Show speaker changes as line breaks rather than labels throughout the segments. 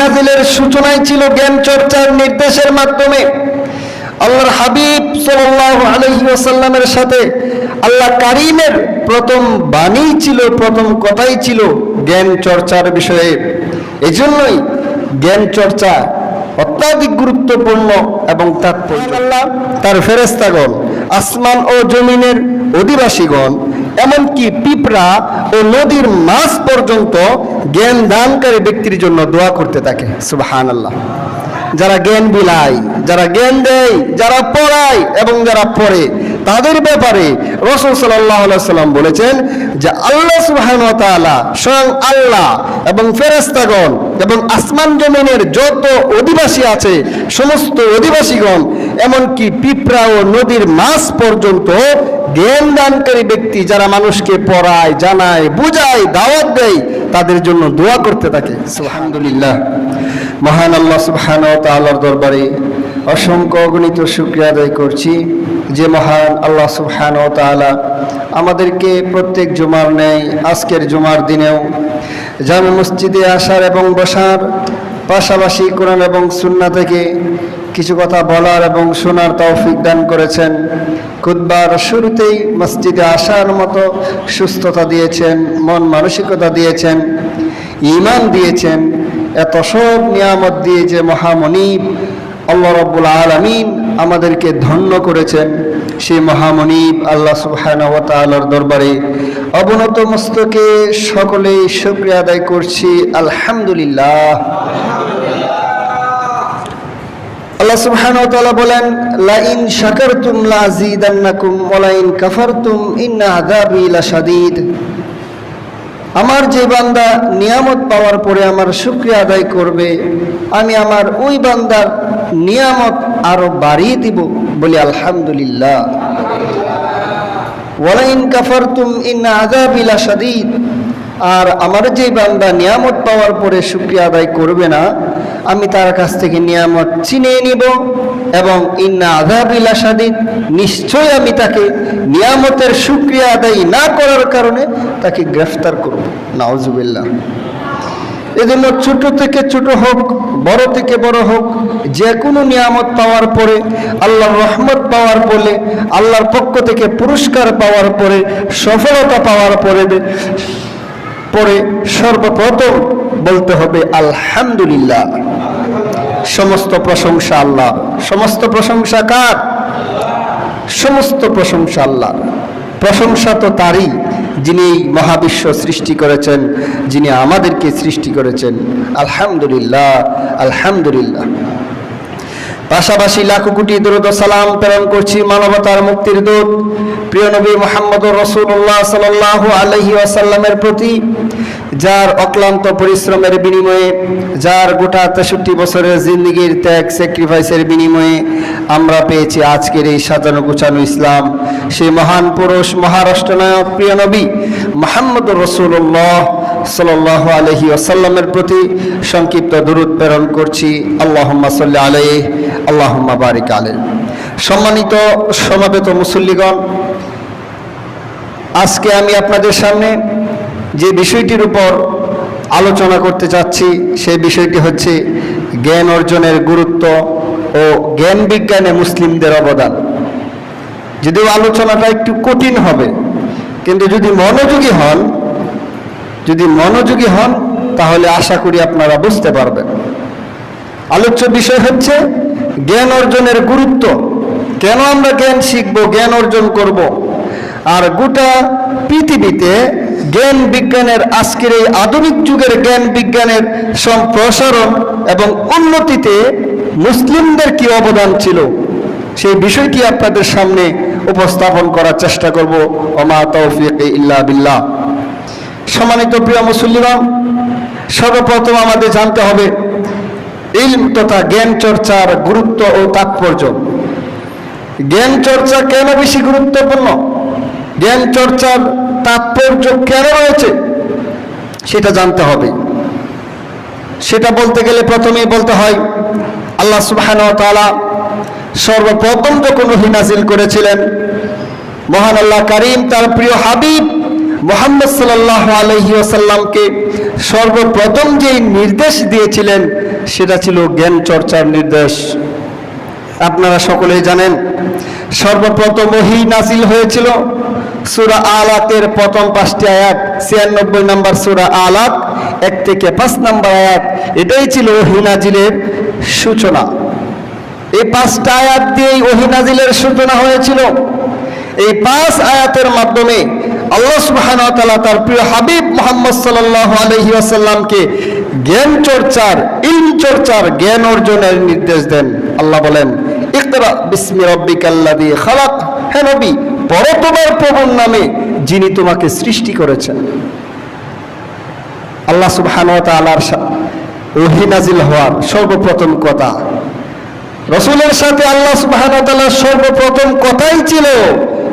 নাজিলের সূচনায় ছিল জ্ঞান চর্চার নির্দেশের মাধ্যমে। আল্লাহর হাবিব সাল্লাল্লাহু আলাইহি ওয়াসাল্লামের সাথে আল্লাহ কারিমের প্রথম বাণী ছিল প্রথম কথাই ছিল জ্ঞান চর্চার বিষয়ে। এজন্যই জ্ঞান চর্চা অত্যাধিক গুরুত্বপূর্ণ এবং তাৎপর্য। আল্লাহ তার ফেরেস্তাগণ আসমান ও জমিনের অধিবাসীগণ এমনকি পিঁপড়া ও নদীর মাছ পর্যন্ত জ্ঞান দানকারী ব্যক্তির জন্য দোয়া করতে থাকে। সুবাহান আল্লাহ যারা জ্ঞান বিলায়, যারা জ্ঞান দেয়, যারা পড়ায় এবং যারা পড়ে, তাদের ব্যাপারে রসুল সাল্লাহ সাল্লাম বলেছেন যে আল্লাহ তাআলা স্বয়ং আল্লাহ এবং ফেরেস্তাগণ এবং আসমান জমিনের যত অধিবাসী আছে, সমস্ত অধিবাসীগণ এমনকি পিঁপড়া ও নদীর মাছ পর্যন্ত জ্ঞান দানকারী ব্যক্তি যারা মানুষকে পড়ায়, জানায়, বুঝায়, দাওয়াত দেয়, তাদের জন্য দোয়া করতে থাকে। আলহামদুলিল্লাহ মহান আল্লাহ সুবহান তাআলার দরবারে অসংখ্য অগণিত শুক্রিয়া আদায় করছি যে মহান আল্লাহ সুবহান তাআলা আমাদেরকে প্রত্যেক জুমার নেয় আজকের জুমার দিনেও জামে মসজিদে আসার এবং বসার পাশাপাশি কোরআন এবং সুন্না থেকে কিছু কথা বলার এবং শোনার তৌফিক দান করেছেন। খুদ্বার শুরুতেই মসজিদে আসার মতো সুস্থতা দিয়েছেন, মন মানসিকতা দিয়েছেন ইমান দিয়েছেন, এত সব নিয়ামত দিয়ে যে মহামনিব আল্লাহ রব্বুল আলমিন আমাদেরকে ধন্য করেছেন। সেই মহামনিব আল্লাহ ওয়া দরবারে অবনত মস্তকে সকলেই শুক্রিয়া আদায় করছি। আলহামদুলিল্লাহ। আল্লাহ সুবহানাহু ওয়া তাআলা বলেন লা ইন শাকারতুম লা আযীদান্নাকুম ওয়া লা ইন কাফারতুম ইন্না আমার যে বান্দা নিয়ামত পাওয়ার পরে আমার শুক্রিয়া আদায় করবে, আমি আমার ওই বান্দার নিয়ামত আরও বাড়িয়ে দিব বলি আলহামদুলিল্লাহ। ওয়ালাইন কাফারতুম ইন্না আযাবি আর আমার যে বান্দা নিয়ামত পাওয়ার পরে শুক্রিয়া আদায় করবে না, আমি তার কাছ থেকে নিয়ামত চিনিয়ে নিব এবং ইন্না আযাবিল আশাদিদ নিশ্চয় আমি তাকে নিয়ামতের শুক্রিয়া আদায় না করার কারণে তাকে গ্রেফতার করব। নাউজুবিল্লাহ। এজন্য ছোট থেকে ছোট হোক, বড় থেকে বড় হোক যে কোনো নিয়ামত পাওয়ার পরে, আল্লাহর রহমত পাওয়ার পরে, আল্লাহর পক্ষ থেকে পুরস্কার পাওয়ার পরে, সফলতা পাওয়ার পরে পরে সর্বপ্রথম বলতে হবে আলহামদুলিল্লাহ। সমস্ত প্রশংসা আল্লাহ। সমস্ত প্রশংসা কার? সমস্ত প্রশংসা আল্লাহ। প্রশংসা তো তারই, যিনি এই মহাবিশ্ব সৃষ্টি করেছেন, যিনি আমাদেরকে সৃষ্টি করেছেন। আলহামদুলিল্লাহ আলহামদুলিল্লাহ। পাশাপাশি লাখো কোটি দরুদ সালাম প্রেরণ করছি মানবতার মুক্তির দূত, প্রিয় নবী মোহাম্মদ রসুল্লাহ সাল্লাহ আলহি আসাল্লামের প্রতি, যার অক্লান্ত পরিশ্রমের বিনিময়ে, যার গোটা তেষট্টি বছরের জিন্দগির ত্যাগ স্যাক্রিফাইসের বিনিময়ে আমরা পেয়েছি আজকের এই সাজানো গোছানো ইসলাম। সেই মহান পুরুষ, মহারাষ্ট্রনায়ক প্রিয় নবী মোহাম্মদ রসুল্লাহ সাল্লাহ আলহি প্রতি সংক্ষিপ্ত দূরত প্রেরণ করছি। আল্লাহ সাল্লাহ আলহ আল্লাহ বারিক আলহ সম্মানিত সমাবেত মুসল্লিগণ, আজকে আমি আপনাদের সামনে যে বিষয়টির উপর আলোচনা করতে চাচ্ছি, সেই বিষয়টি হচ্ছে জ্ঞান অর্জনের গুরুত্ব ও জ্ঞান বিজ্ঞানে মুসলিমদের অবদান। যদিও আলোচনাটা একটু কঠিন হবে, কিন্তু যদি মনোযোগী হন যদি মনোযোগী হন, তাহলে আশা করি আপনারা বুঝতে পারবেন। আলোচ্য বিষয় হচ্ছে, জ্ঞান অর্জনের গুরুত্ব। কেন আমরা জ্ঞান শিখব, জ্ঞান অর্জন করব? আর গোটা পৃথিবীতে জ্ঞান বিজ্ঞানের আজকের এই আধুনিক যুগের জ্ঞান বিজ্ঞানের সম্প্রসারণ এবং উন্নতিতে মুসলিমদের কি অবদান ছিল, সেই বিষয়টি আপনাদের সামনে উপস্থাপন করার চেষ্টা করব। ওমা তৌফিক ইল্লা বিল্লাহ। সম্মানিত প্রিয় মুসল্লিরাম সর্বপ্রথম আমাদের জানতে হবে ইলম তথা জ্ঞান চর্চার গুরুত্ব ও তাৎপর্য। জ্ঞান চর্চা কেন বেশি গুরুত্বপূর্ণ? জ্ঞান চর্চার তাৎপর্য কেন রয়েছে? সেটা জানতে হবে। সেটা বলতে গেলে প্রথমেই বলতে হয়, আল্লাহ সুবহান তাআলা সর্বপ্রথম যখন ওহী নাজিল করেছিলেন, মহান আল্লাহ কারিম তার প্রিয় হাবিব মোহাম্মদ সাল্লাহ আলহি আসাল্লামকে সর্বপ্রথম যেই নির্দেশ দিয়েছিলেন, সেটা ছিল জ্ঞান চর্চার নির্দেশ। আপনারা সকলেই জানেন, সর্বপ্রথম ওহি নাজিল হয়েছিল সুরা আলাতের প্রথম পাঁচটি আয়াত, ছিয়ানব্বই নম্বর সুরা আলাত, এক থেকে পাঁচ নম্বর আয়াত, এটাই ছিল ওহি নাজিলের সূচনা। এই পাঁচটা আয়াত দিয়েই ওহি নাজিলের সূচনা হয়েছিল। এই পাঁচ আয়াতের মাধ্যমে আল্লাহ সুবহানাহু ওয়া তার প্রিয় হাবিব মুহাম্মদ সাল্লাল্লাহু আলাইহি ওয়াসাল্লামকে জ্ঞান চর্চার, ইলম চর্চার জ্ঞান অর্জনের নির্দেশ দেন। আল্লাহ বলেন, ইকরা বিসমি রাব্বিকাল্লাযী খালাক। হে নবী পড়ো তোমার প্রভুর নামে যিনি তোমাকে সৃষ্টি করেছেন। আল্লাহ সুবহানাহু ওয়া তাআলার ওহী নাজিল হওয়ার সর্বপ্রথম কথা। রসুলের সাথে আল্লাহ সুবহানাহু ওয়া সর্বপ্রথম কথাই ছিল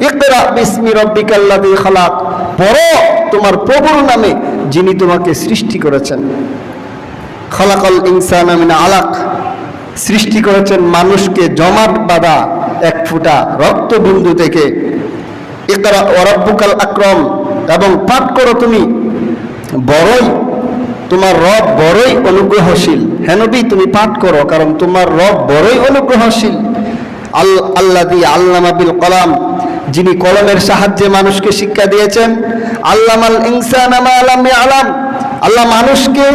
ইকরা বিসমি রাব্বিকাল্লাযী খালাক। পড়ো তোমার প্রভুর নামে যিনি তোমাকে সৃষ্টি করেছেন। খালাকাল ইনসানা মিন আলাক। সৃষ্টি করেছেন মানুষকে জমাট বাঁধা এক ফোঁটা রক্তবিন্দু থেকে। ইকরা ওয়ারাব্বুকাল আকরম, এবং পাঠ করো তুমি, বড়ই তোমার রব বড়ই অনুগ্রহশীল। হেনবি তুমি পাঠ করো, কারণ তোমার রব বড়ই অনুগ্রহশীল। আল আল্লাহ দিয়ে আল্লামা বিল কলাম যিনি কলমের সাহায্যে মানুষকে শিক্ষা দিয়েছেন, আল্লামাল ইনসান আলাম আল্লাহ মানুষকে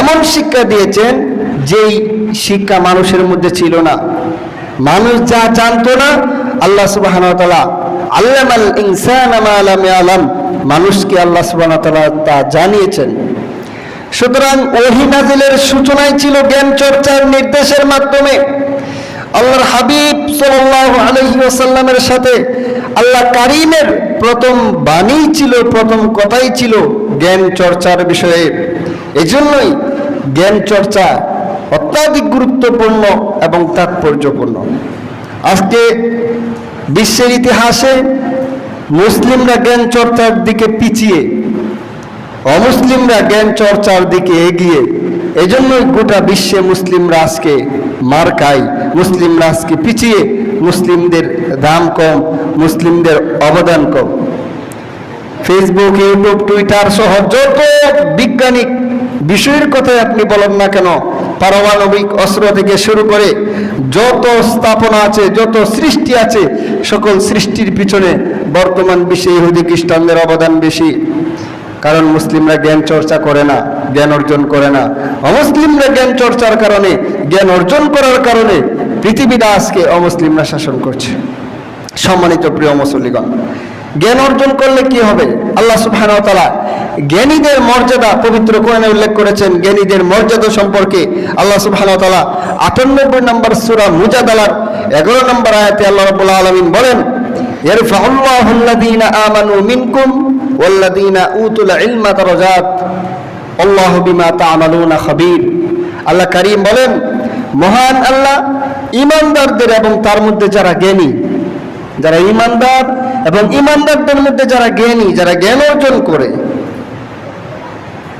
এমন শিক্ষা দিয়েছেন যেই শিক্ষা মানুষের মধ্যে ছিল না। মানুষ যা জানতো না, আল্লাহ সুবাহ আল্লামাল ইনসান আলাম আলাম মানুষকে আল্লাহ সুবাহ তা জানিয়েছেন। সুতরাং ওহি নাজিলের সূচনাই ছিল জ্ঞান চর্চার নির্দেশের মাধ্যমে। আল্লাহর হাবিব সাল্লাল্লাহু আলাইহি ওয়াসাল্লামের সাথে আল্লাহ কারিমের প্রথম বাণী ছিল, প্রথম কথাই ছিল জ্ঞান চর্চার বিষয়ে। এজন্যই জ্ঞান চর্চা অত্যাধিক গুরুত্বপূর্ণ এবং তাৎপর্যপূর্ণ। আজকে বিশ্বের ইতিহাসে মুসলিমরা জ্ঞান চর্চার দিকে পিছিয়ে, অমুসলিমরা জ্ঞান চর্চার দিকে এগিয়ে, এজন্যই গোটা বিশ্বে মুসলিমরা আজকে মার খায় মুসলিমরা আজকে পিছিয়ে মুসলিমদের দাম কম, মুসলিমদের অবদান কম। ফেসবুক ইউটিউব টুইটার সহ যত বিজ্ঞানিক বিষয়ের কথাই আপনি বলেন না কেন, পারমাণবিক অস্ত্র থেকে শুরু করে যত স্থাপনা আছে, যত সৃষ্টি আছে, সকল সৃষ্টির পিছনে বর্তমান বিশ্বে ইহুদি খ্রিস্টানদের অবদান বেশি। কারণ মুসলিমরা জ্ঞান চর্চা করে না। জ্ঞান অর্জন করে না। অমুসলিমরা জ্ঞান চর্চার কারণে, জ্ঞান অর্জন করার কারণে পৃথিবীটা আজকে অমুসলিমরা শাসন করছে। সম্মানিত প্রিয় মুসল্লিগণ, জ্ঞান অর্জন করলে কি হবে? আল্লাহ সুবহান তাআলা জ্ঞানীদের মর্যাদা পবিত্র কোরআনে উল্লেখ করেছেন, জ্ঞানীদের মর্যাদা সম্পর্কে আল্লাহ সুবহান তাআলা আটানব্বই নম্বর সূরা মুজাদালার এগারো নম্বর আয়াতে আল্লাহ রাব্বুল আলমিন বলেন ইয়ারফাউল্লাহু আল্লাযীনা আমানু মিনকুম ওয়াল্লাযীনা উতুল ইলমা দারাজাত আল্লাহু বিমা তা'মালুনা খাবীর। আল্লাহ কারীম বলেন, মহান আল্লাহ ইমানদারদের এবং তার মধ্যে যারা জ্ঞানী, যারা ইমানদার এবং ইমানদারদের মধ্যে যারা জ্ঞানী, যারা জ্ঞান অর্জন করে,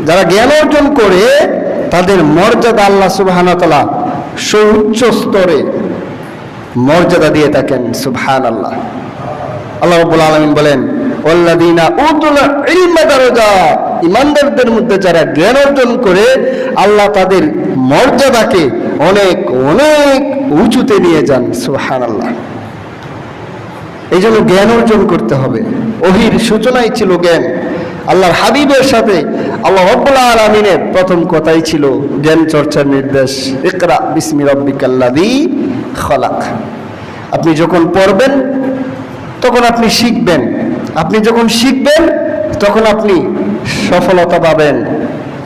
যারা জ্ঞান অর্জন করে, তাদের মর্যাদা আল্লাহ সুবহান তালা সুউচ্চ স্তরে মর্যাদা দিয়ে থাকেন সুবহান আল্লাহ আল্লাহ রব্বুল আলমিন বলেন ওল্লাদিনা উতুল ইলমা ইমানদারদের মধ্যে যারা জ্ঞান অর্জন করে, আল্লাহ তাদের মর্যাদাকে অনেক অনেক উঁচুতে নিয়ে যান। সুবহান আল্লাহ এই জন্য জ্ঞান অর্জন করতে হবে। ওহির সূচনাই ছিল জ্ঞান। আল্লাহর হাবিবের সাথে আল্লাহ রব্বুল আলমিনের প্রথম কথাই ছিল জ্ঞান চর্চার নির্দেশ, ইকরা বিসমি রব্বিকাল্লাদি খলাক। আপনি যখন পড়বেন, তখন আপনি শিখবেন। আপনি যখন শিখবেন তখন আপনি সফলতা পাবেন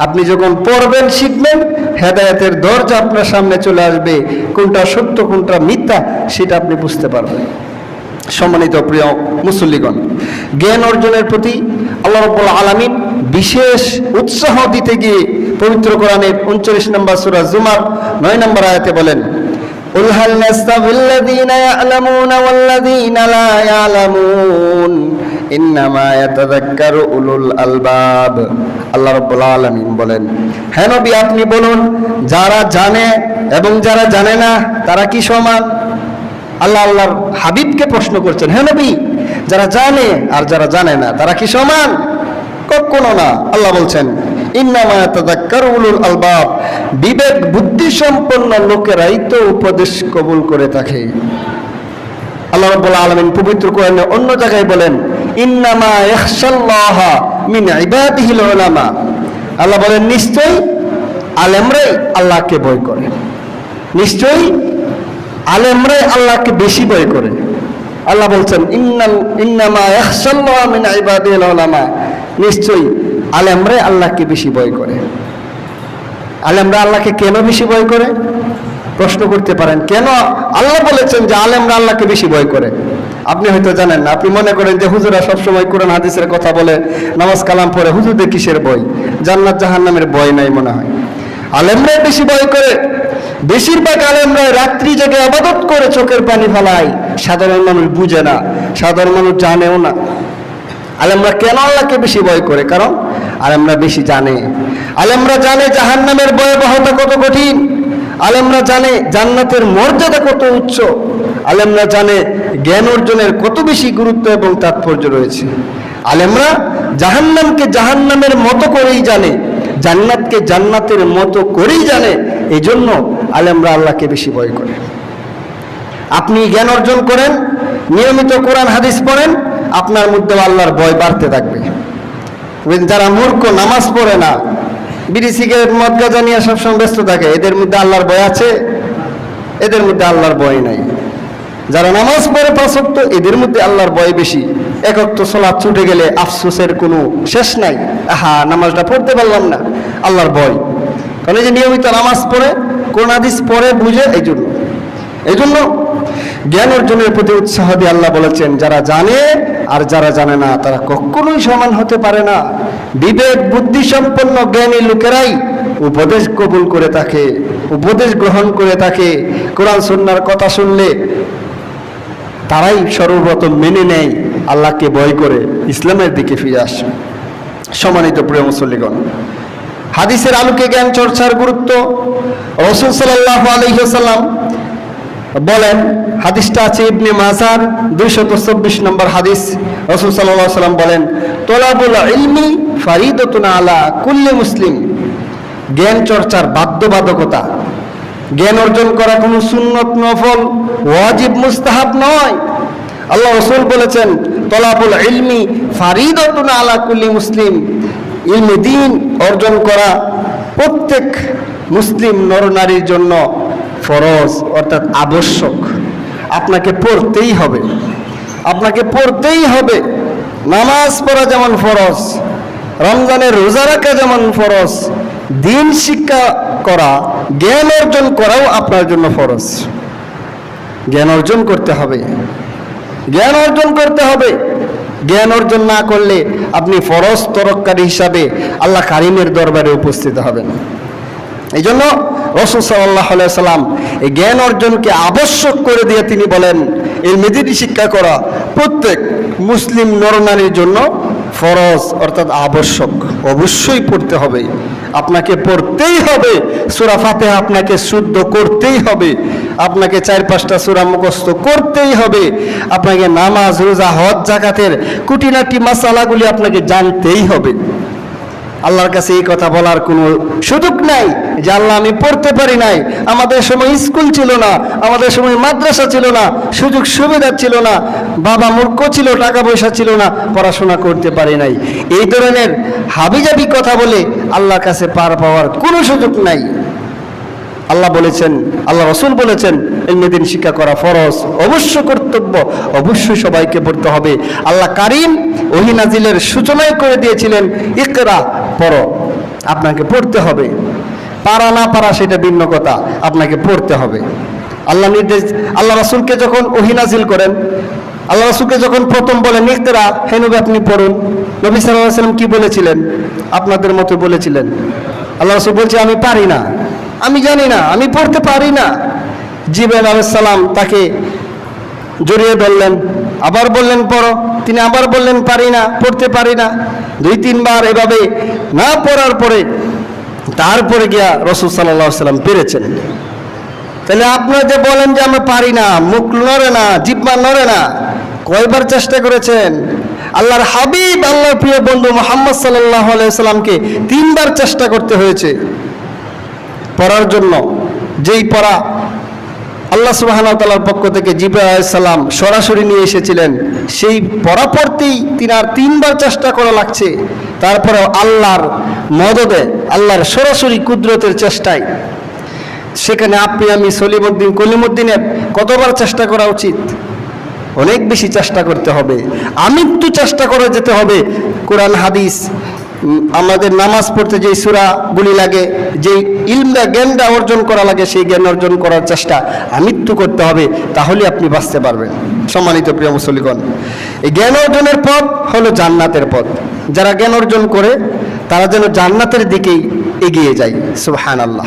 আপনি যখন পড়বেন শিখবেন হেদায়তের দরজা আপনার সামনে চলে আসবে কোনটা সত্য কোনটা মিথ্যা সেটা আপনি বুঝতে পারবেন সম্মানিত প্রিয় মুসল্লিগণ জ্ঞান অর্জনের প্রতি আল্লাহ রব্বুল আলমিন বিশেষ উৎসাহ দিতে গিয়ে পবিত্র কোরআনের উনচল্লিশ নম্বর সুরা জুমার নয় নম্বর আয়াতে বলেন قل هل يستوي الذين يعلمون والذين لا يعلمون ইন্নামা উলুল আলবাব। আল্লাহ বলেন আপনি বলুন, যারা জানে এবং যারা জানে না, তারা কি সমান? আল্লাহ আল্লাহর হাবিবকে প্রশ্ন করছেন হ্যাঁ যারা জানে আর যারা জানে না, তারা কি সমান? কখনো না। আল্লাহ বলছেন, ইন্নামা উলুল আলবাব। বিবেক, বুদ্ধি সম্পন্ন লোকেরাই তো উপদেশ কবুল করে থাকে। আল্লাহ রব্বুল আলমিন পবিত্র কোরআনে অন্য জায়গায় বলেন ইন্নামা ইয়াখশাল্লাহ মিন ইবাদিহিল উলামা। আল্লাহ বলেন, নিশ্চয়ই আলেমরাই আল্লাহকে ভয় করে। নিশ্চয়ই আলেমরাই আল্লাহকে বেশি ভয় করে। আল্লাহ বলছেন, ইন্নাল, ইন্নামা ইয়াখশাল্লাহ মিন ইবাদিহিল নিশ্চয়ই আলেমরাই আল্লাহকে বেশি ভয় করে। আলেমরা আল্লাহকে কেন বেশি ভয় করে? প্রশ্ন করতে পারেন, কেন আল্লাহ বলেছেন যে আলেমরা আল্লাহকে বেশি ভয় করে? আপনি হয়তো জানেন না, আপনি মনে করেন যে হুজুরা সবসময় কোরআন হাদিসের কথা বলে নামাজ কালাম পড়ে, হুজুরদের কিসের বই জান্নাত জাহান্নামের ভয় নাই মনে হয়। আলেমরাই বেশি ভয় করে। বেশিরভাগ আলেমরা রাত্রি জেগে আবাদত করে চোখের পানি ফেলায়। সাধারণ মানুষ বুঝে না, সাধারণ মানুষ জানেও না। আলেমরা কেন আল্লাহকে বেশি ভয় করে? কারণ আলেমরা বেশি জানে। আলেমরা জানে জাহান জাহান্নামের ভয়াবহতা কত কঠিন। আলেমরা জানে জান্নাতের মর্যাদা কত উচ্চ। আলেমরা জানে জ্ঞান অর্জনের কত বেশি গুরুত্ব এবং তাৎপর্য রয়েছে? আলেমরা জাহান্নামকে জাহান্নামের মতো করেই জানে, জান্নাতকে জান্নাতের মতো করেই জানে এই জন্য আলেমরা আল্লাহকে বেশি ভয় করে। আপনি জ্ঞান অর্জন করেন, নিয়মিত কোরআন, হাদিস পড়েন, আপনার মধ্যে আল্লাহর ভয় বাড়তে থাকবে। যারা মূর্খ, নামাজ পড়ে না, বিড়ি, সিগারেট, মদ, গাজা নিয়ে সবসময় ব্যস্ত থাকে, এদের মধ্যে আল্লাহর ভয় আছে, এদের মধ্যে আল্লাহর ভয় নাই। যারা নামাজ পড়ে পাঁচক্ত, এদের মধ্যে আল্লাহর ভয় বেশি। একক তো সোলাদ ছুটে গেলে আফসোসের কোনো শেষ নাই। আহা, নামাজটা পড়তে পারলাম না। আল্লাহর ভয়। কারণ এই যে নিয়মিত নামাজ পড়ে, কোন হাদিস পড়ে, বুঝে এই জন্য এই জন্য জ্ঞান অর্জনের প্রতি উৎসাহ দিয়ে আল্লাহ বলেছেন, যারা জানে আর যারা জানে না, তারা কখনোই সমান হতে পারে না। বিবেক, বুদ্ধি সম্পন্ন জ্ঞানী লোকেরাই উপদেশ কবুল করে থাকে, উপদেশ গ্রহণ করে থাকে। কোরআন সন্ন্যার কথা শুনলে তারাই সর্বপ্রথম মেনে নেয় আল্লাহকে ভয় করে ইসলামের দিকে ফিরে আসে। সম্মানিত প্রিয় মুসল্লিগণ, হাদিসের আলোকে জ্ঞান চর্চার গুরুত্ব। রসুল সাল্লাহ আলহিহাল্লাম বলেন, হাদিসটা আছে ইবনে মাজার দুইশত চব্বিশ নম্বর হাদিস। রসুল সাল্লাহ সাল্লাম বলেন, তোলাবুল ইলমি ফারিদতুন আলা কুল্লে মুসলিম। জ্ঞান চর্চার বাধ্যবাধকতা জ্ঞান অর্জন করা কোনো সুন্নত নফল, ওয়াজিব, মুস্তাহাব নয়। আল্লাহ রসুল বলেছেন, তলাবুল ইলমি ফারিদতুন আলা মুসলিম। ইলমি দিন অর্জন করা প্রত্যেক মুসলিম নরনারীর জন্য ফরজ, অর্থাৎ আবশ্যক। আপনাকে পড়তেই হবে। আপনাকে পড়তেই হবে। নামাজ পড়া যেমন ফরজ, রমজানের রোজা রাখা যেমন ফরজ, দিন শিক্ষা করা জ্ঞান অর্জন করাও আপনার জন্য ফরজ। জ্ঞান অর্জন করতে হবে। জ্ঞান অর্জন করতে হবে। জ্ঞান অর্জন না করলে আপনি ফরজ তরককারী হিসাবে আল্লাহ কারিমের দরবারে উপস্থিত হবেন। এই জন্য রসুল সাল্লাহ সাল্লাম এই জ্ঞান অর্জনকে আবশ্যক করে দিয়ে তিনি বলেন এই মেদিনী শিক্ষা করা প্রত্যেক মুসলিম নরনারীর জন্য ফরজ অর্থাৎ আবশ্যক। অবশ্যই পড়তে হবে। আপনাকে পড়তেই হবে। সুরা ফাতে আপনাকে শুদ্ধ করতেই হবে। আপনাকে চার পাঁচটা সুরা মুখস্থ করতেই হবে। আপনাকে নামাজ, রোজা, হজ, জাকাতের কুটিনাটি মাসালাগুলি আপনাকে জানতেই হবে। আল্লাহর কাছে এই কথা বলার কোনো সুযোগ নাই যে আল্লাহ আমি পড়তে পারি নাই। আমাদের সময় স্কুল ছিল না, আমাদের সময় মাদ্রাসা ছিল না, সুযোগ সুবিধা ছিল না, বাবা মূর্খ ছিল, টাকা পয়সা ছিল না, পড়াশোনা করতে পারি নাই। এই ধরনের হাবিজাবি কথা বলে আল্লাহর কাছে পার পাওয়ার কোনো সুযোগ নাই। আল্লাহ বলেছেন, আল্লাহ রসুল বলেছেন এলমেদিন শিক্ষা করা ফরজ, অবশ্য কর্তব্য, অবশ্যই সবাইকে পড়তে হবে। আল্লাহ কারিম ওহিনাজিলের সূচনায় করে দিয়েছিলেন, ইকরা, পড়ো, আপনাকে পড়তে হবে। পারা না পারা সেটা ভিন্ন কথা, আপনাকে পড়তে হবে। আল্লাহ নির্দেশ, আল্লাহ রাসুলকে যখন ওহিনাজিল করেন, আল্লাহ রাসুলকে যখন প্রথম বলেন, ইকরা, হে আপনি পড়ুন, নবী সাল্লাহ সাল্লাম কি বলেছিলেন? আপনাদের মতো বলেছিলেন। আল্লাহ রাসুল বলছে, আমি পারি না। আমি জানি না, আমি পড়তে পারি না। জিবেল আলাইসাল্লাম তাকে জড়িয়ে ধরলেন, আবার বললেন, পড়ো। তিনি আবার বললেন, পারি না, পড়তে পারি না। দুই, তিনবার এভাবে না পড়ার পরে তারপরে গিয়া রসুল সাল্লাহ সাল্লাম পেরেছেন তাহলে আপনারা যে বলেন যে আমরা পারি না, মুখ নড়ে না জিব্বা নড়ে না, কয়বার চেষ্টা করেছেন? আল্লাহর হাবিব, আল্লাহর প্রিয় বন্ধু মোহাম্মদ সাল্লাহ আলাইসাল্লামকে তিনবার চেষ্টা করতে হয়েছে। পড়ার জন্য, যেই পড়া আল্লাহ সুবাহানার পক্ষ থেকে জিব্রাহ সালাম সরাসরি নিয়ে এসেছিলেন, সেই পড়া পড়তেই তিনি আর তিনবার চেষ্টা করা লাগছে। তারপরেও আল্লাহর মদদে, আল্লাহর সরাসরি কুদরতের চেষ্টায়। সেখানে আপনি, আমি, সলিমুদ্দিন কলিমুদ্দিনের কতবার চেষ্টা করা উচিত? অনেক বেশি চেষ্টা করতে হবে। আমৃত্যু চেষ্টা করে যেতে হবে। কোরআন, হাদিস আমাদের নামাজ পড়তে যেই সুরাগুলি লাগে, যেই ইলমটা জ্ঞানটা অর্জন করা লাগে, সেই জ্ঞান অর্জন করার চেষ্টা আমৃত্যু করতে হবে তাহলে আপনি বাঁচতে পারবেন। সম্মানিত প্রিয় মুসলিগণ এই জ্ঞান অর্জনের পথ হলো জান্নাতের পথ। যারা জ্ঞান অর্জন করে, তারা যেন জান্নাতের দিকেই এগিয়ে যায়। সুবহান আল্লাহ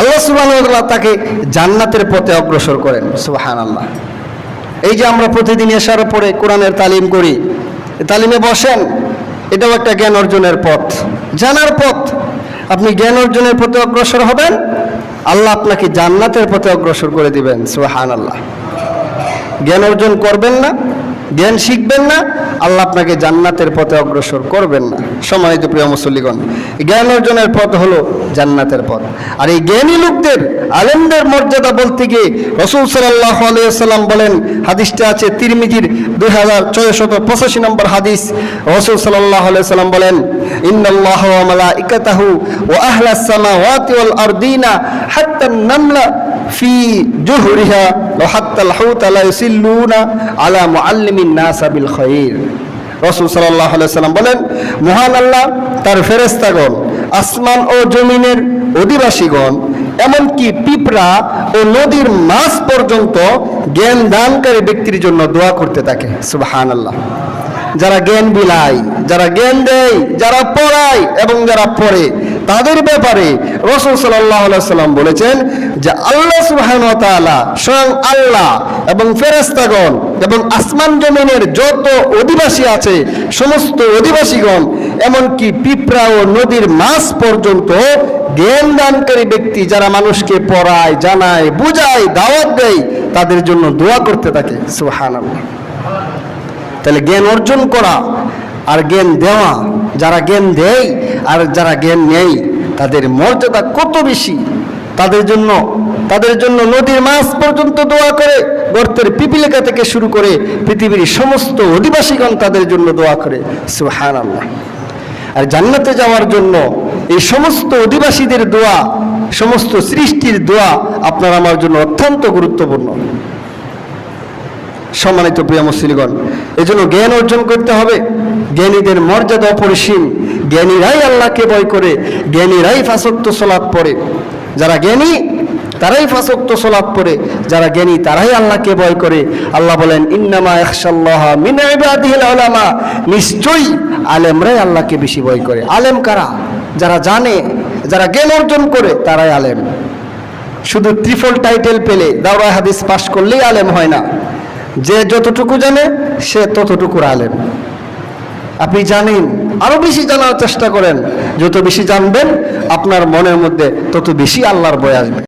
আল্লাহ সুবাহ তাকে জান্নাতের পথে অগ্রসর করেন সুবাহান আল্লাহ এই যে আমরা প্রতিদিন এসার পরে কোরআনের তালিম করি তালিমে বসেন, এটাও একটা জ্ঞান অর্জনের পথ। জানার পথ, আপনি জ্ঞান অর্জনের পথে অগ্রসর হবেন, আল্লাহ আপনাকে জান্নাতের পথে অগ্রসর করে দিবেন সুবাহান আল্লাহ জ্ঞান অর্জন করবেন না জ্ঞান শিখবেন না, আল্লাহ আপনাকে জান্নাতের পথে অগ্রসর করবেন না। সম্মানিত প্রিয় মুসল্লিগণ, জ্ঞান অর্জনের পথ হলো জান্নাতের পথ। আর এই জ্ঞানী লোকদের, আলেমদের মর্যাদা বলতে গিয়ে রসুল সাল্লাহ আলাইসাল্লাম বলেন, হাদিসটা আছে তিরমিজির দুই হাজার ছয়শত পঁচাশি নম্বর হাদিস। রসুল সাল্লাহ আলাইসাল্লাম বলেন, ইন্নাল্লাহ ওয়া মালাইকাতাহু ওয়া আহলাস সামাওয়াতি ওয়াল আরদিনা হাত্তা নামলা ফি জুহরিহা ওয়া হাত্তাল হাউতা ইউসিল্লুনা আলা মুআল্লিমিন নাস বিল খায়র। রাসূল আলাইহি সাল্লাম বলেন, মহান আল্লাহ তার ফেরেশতাগণ, আসমান ও জমিনের অধিবাসীগণ, এমনকি পিঁপড়া ও নদীর মাছ পর্যন্ত জ্ঞান দানকারী ব্যক্তির জন্য দোয়া করতে থাকে। সুবহানাল্লাহ। যারা জ্ঞান বিলায়, যারা জ্ঞান দেয়, যারা পড়ায় এবং যারা পড়ে তাদের ব্যাপারে রসুল সাল্লাম বলেছেন যে আল্লাহ সুবহান স্বয়ং আল্লাহ এবং ফেরেস্তাগণ এবং আসমান জমিনের যত অধিবাসী আছে, সমস্ত অধিবাসীগণ, এমনকি পিঁপড়া ও নদীর মাছ পর্যন্ত জ্ঞান দানকারী ব্যক্তি যারা মানুষকে পড়ায়, জানায়, বুঝায়, দাওয়াত দেয়, তাদের জন্য দোয়া করতে থাকে সুহান তাহলে জ্ঞান অর্জন করা আর জ্ঞান দেওয়া যারা জ্ঞান দেয় আর যারা জ্ঞান নেই তাদের মর্যাদা কত বেশি? তাদের জন্য তাদের জন্য নদীর মাছ পর্যন্ত দোয়া করে, গর্তের পিপিলিকা থেকে শুরু করে পৃথিবীর সমস্ত অধিবাসীগণ তাদের জন্য দোয়া করে। সুহান আল্লাহ আর জান্নাতে যাওয়ার জন্য এই সমস্ত অধিবাসীদের দোয়া, সমস্ত সৃষ্টির দোয়া আপনার আমার জন্য অত্যন্ত গুরুত্বপূর্ণ। সম্মানিত প্রিয় মুসলিগণ এই জন্য জ্ঞান অর্জন করতে হবে। জ্ঞানীদের মর্যাদা অপরিসীম। জ্ঞানীরাই আল্লাহকে ভয় করে, জ্ঞানীরাই ফাঁসক্ত সলাপ পড়ে। যারা জ্ঞানী, তারাই ফাঁসক্ত সলাপ পড়ে। যারা জ্ঞানী, তারাই আল্লাহকে ভয় করে। আল্লাহ বলেন, ইন্নামা একশাল্লাহ নিশ্চয়ই আলেমরাই আল্লাহকে বেশি ভয় করে। আলেম কারা? যারা জানে, যারা জ্ঞান অর্জন করে, তারাই আলেম। শুধু ত্রিফল টাইটেল পেলে দাওরা হাদিস পাশ করলেই আলেম হয় না। যে যতটুকু জানে, সে ততটুকুর আলেম। আপনি জানেন, আরও বেশি জানার চেষ্টা করেন। যত বেশি জানবেন, আপনার মনের মধ্যে তত বেশি আল্লাহর বয় আসবে।